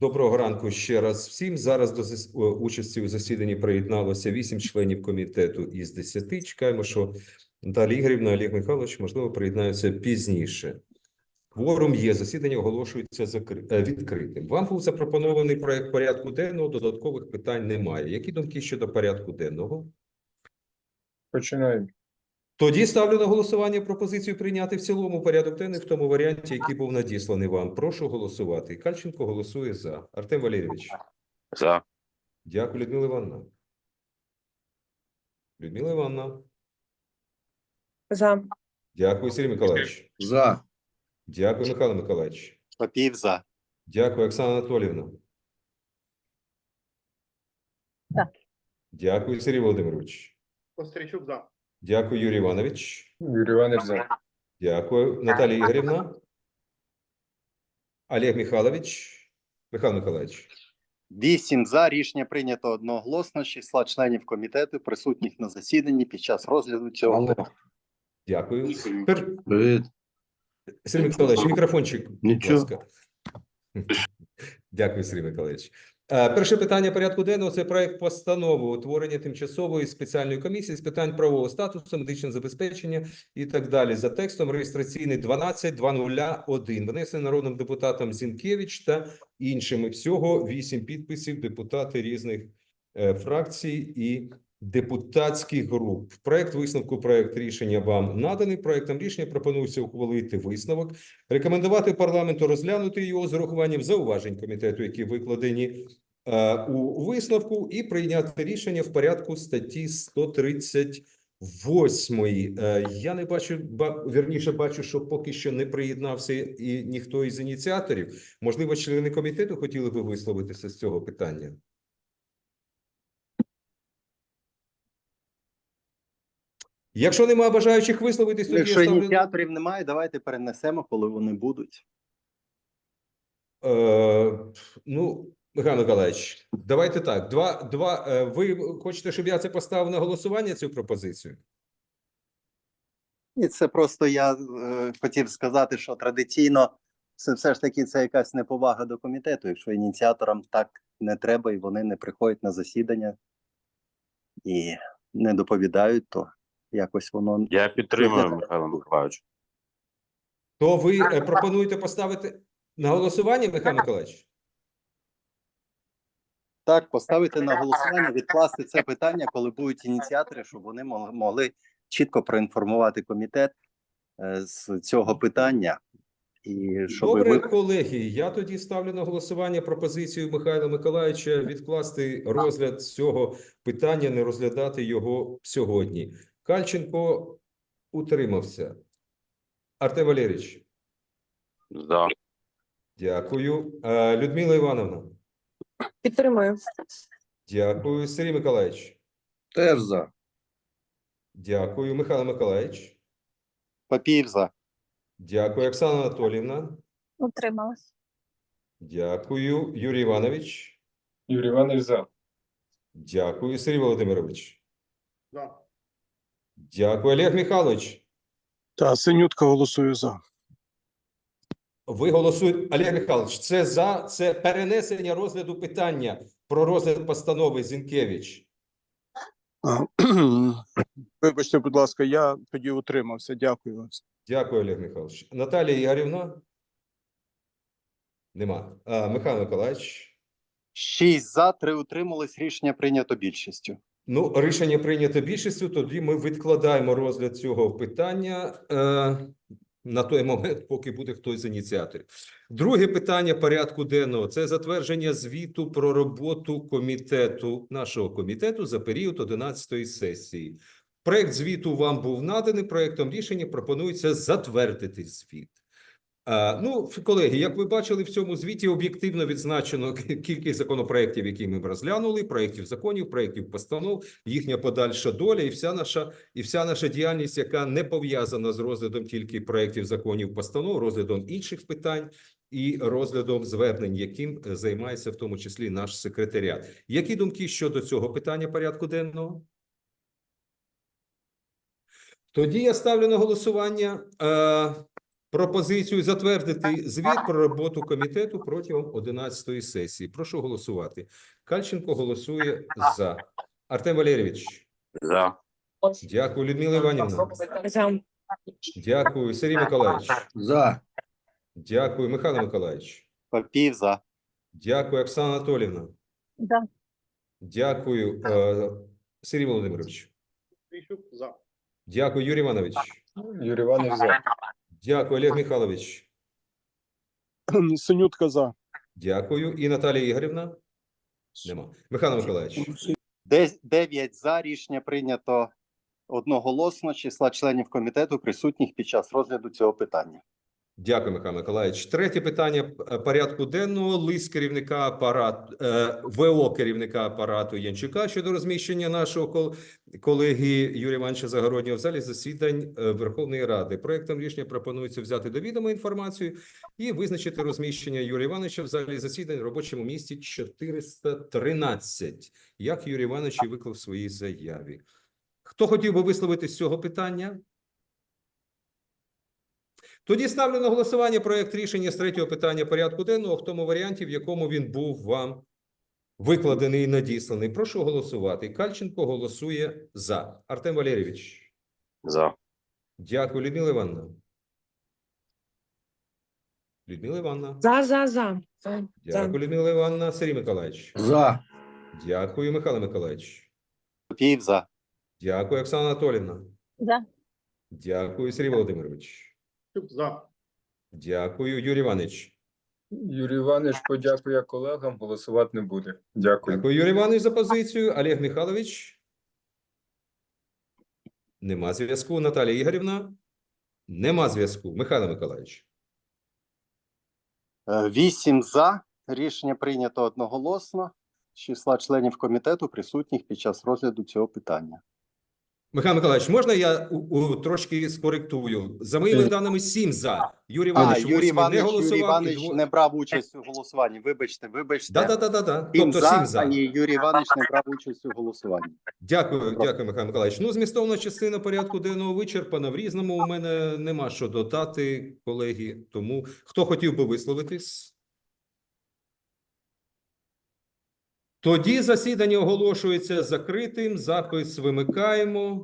Доброго ранку ще раз всім. Зараз до участі у засіданні приєдналося вісім членів комітету із десяти. Чекаємо, що Наталія Ігорівна, Олег Михайлович, можливо, приєднаються пізніше. Кворум є, засідання оголошується е, відкритим. Вам був запропонований проект порядку денного, додаткових питань немає. Які думки щодо порядку денного? Починаємо. Тоді ставлю на голосування пропозицію прийняти в цілому порядок денний в тому варіанті, який був надісланий вам. Прошу голосувати. Кальченко голосує за. Артем Валерійович. За. Дякую, Людмила Івановна. Людмила Івановна. За. Дякую, Сергій Миколаївич. За. Дякую, Михайло Миколаївич. Попів за. Дякую, Оксана Анатолівна. За. Дякую, Сергій Володимирович. Костричук за. Дякую, Юрій Іванович. Юрій Іванович за. Дякую, Наталія Ігорівна. Олег Михайлович. Михайло Миколаївич. Вісім за. Рішення прийнято одноголосно з числа членів комітету, присутніх на засіданні під час розгляду цього. питання. Дякую. Тепер Привіт. Сергій Миколаївич, мікрофончик, будь Нічого. ласка. Дякую, Сергій Миколаївич. Е, Перше питання порядку денного – це проект постанови утворення тимчасової спеціальної комісії з питань правового статусу, медичного забезпечення і так далі. За текстом реєстраційний 12201, внесений народним депутатом Зінкевич та іншими. Всього вісім підписів депутати різних е, фракцій і депутатських груп. Проект висновку, проект рішення вам наданий. Проектом рішення пропонується ухвалити висновок, рекомендувати парламенту розглянути його з урахуванням зауважень комітету, які викладені е, у висновку, і прийняти рішення в порядку статті 138. Е, я не бачу, ба, вірніше бачу, що поки що не приєднався і ніхто із ініціаторів. Можливо, члени комітету хотіли би висловитися з цього питання. Якщо немає бажаючих висловитись, тоді я ставлю... ініціаторів немає, давайте перенесемо, коли вони будуть. Е, ну, Михайло Миколаївич, давайте так. Два, два, е, ви хочете, щоб я це поставив на голосування, цю пропозицію? І це просто я е, хотів сказати, що традиційно це все ж таки це якась неповага до комітету. Якщо ініціаторам так не треба і вони не приходять на засідання і не доповідають, то якось воно Я підтримую Михайло Миколаївич. То ви е, пропонуєте поставити на голосування, Михайло Миколаївич? Так, поставити на голосування, відкласти це питання, коли будуть ініціатори, щоб вони мог- могли чітко проінформувати комітет е, з цього питання. І щоб Добре, ви колеги. Я тоді ставлю на голосування пропозицію Михайла Миколаївича відкласти розгляд цього питання, не розглядати його сьогодні. Кальченко утримався. Артем Валерійович, За. дякую. Е, Людмила Івановна, Підтримую. дякую. Сергій Миколаївич, Теж за. дякую. Михайло Миколаївич, Папіїв за. дякую. Оксана Анатолівна, Утрималась. дякую. Юрій Іванович, Юрій Іванович за. дякую. Сергій Володимирович, За. Дякую. Олег Михайлович. Та Синютка голосує за. Ви голосуєте, Олег Михайлович, це за це перенесення розгляду питання про розгляд постанови Зінкевич. Вибачте, будь ласка, я тоді утримався. Дякую вам. Дякую, Олег Михайлович. Наталія Ігорівна? Нема. А, Михайло Миколаївич? Шість за, три утримались. Рішення прийнято більшістю. Ну, рішення прийнято більшістю. Тоді ми відкладаємо розгляд цього питання е, на той момент, поки буде хтось з ініціаторів. Друге питання порядку денного це затвердження звіту про роботу комітету нашого комітету за період 11-ї сесії. Проект звіту вам був наданий. Проектом рішення пропонується затвердити звіт. Ну, колеги, як ви бачили, в цьому звіті об'єктивно відзначено кількість законопроєктів, які ми б розглянули, проєктів законів, проєктів постанов, їхня подальша доля і вся наша і вся наша діяльність, яка не пов'язана з розглядом тільки проєктів законів, постанов, розглядом інших питань і розглядом звернень, яким е, займається в тому числі наш секретаріат. Які думки щодо цього питання порядку денного? Тоді я ставлю на голосування. Е, пропозицію затвердити звіт про роботу комітету протягом 11-ї сесії. Прошу голосувати. Кальченко голосує за. Артем Валерійович. За. Дякую, Людмила Іванівна. За. Дякую, Сергій Миколаївич. За. Дякую, Михайло Миколаївич. Попів за. Дякую, Оксана Анатолівна. За. Дякую, е, Сергій Володимирович. За. Дякую, Юрій Іванович. Юрій Іванович за. Дякую, Олег Михайлович. Синютка за. Дякую. І Наталія Ігорівна? Нема. Михайло Миколаївич. Де- Дев'ять за рішення прийнято одноголосно числа членів комітету, присутніх під час розгляду цього питання. Дякую, Михайло Миколаївич. Третє питання е, порядку денного. Лист керівника апарату е, ВО керівника апарату Янчука щодо розміщення нашого кол- колеги Юрія Івановича Загороднього в залі засідань е, Верховної Ради. Проектом рішення пропонується взяти до відома інформацію і визначити розміщення Юрія Івановича в залі засідань в робочому місці 413, як Юрій Іванович і виклав в своїй заяві. Хто хотів би висловити з цього питання? Тоді ставлю на голосування проект рішення з третього питання порядку денного в тому варіанті, в якому він був вам викладений і надісланий. Прошу голосувати. Кальченко голосує за. Артем Валерійович. За. Дякую, Людмила Івановна. Людмила Івановна. За, за, за. За. Дякую, Людмила Івановна. Сергій Миколаївич. За. Дякую, Михайло Миколаївич. Попів за. Дякую, Оксана Анатолівна. За. Дякую, Сергій Володимирович. За. Дякую, Юрій Іванович. Юрій Іванович подякує колегам, голосувати не буде. Дякую. Дякую, Юрій Іванович, за позицію. Олег Михайлович. Нема зв'язку. Наталія Ігорівна. Нема зв'язку. Михайло Миколаївич. Е, Вісім за рішення прийнято одноголосно числа членів комітету, присутніх під час розгляду цього питання. Михайло Миколаївич, можна я у, у, трошки скоректую? За моїми Е. даними, сім за. Юрій А, Іванович, Юрій восьмий не голосував. Юрій і Іванович дво- не брав участь у голосуванні. Вибачте, вибачте. Да, да, да, да, да. Сім Тобто за, сім за. а ні, Юрій Іванович не брав участь у голосуванні. Дякую, дякую, Михайло Миколаївич. Ну, змістовна частина порядку денного вичерпана. В різному у мене нема що додати, колеги. Тому хто хотів би висловитись? Тоді засідання оголошується закритим. Запис вимикаємо.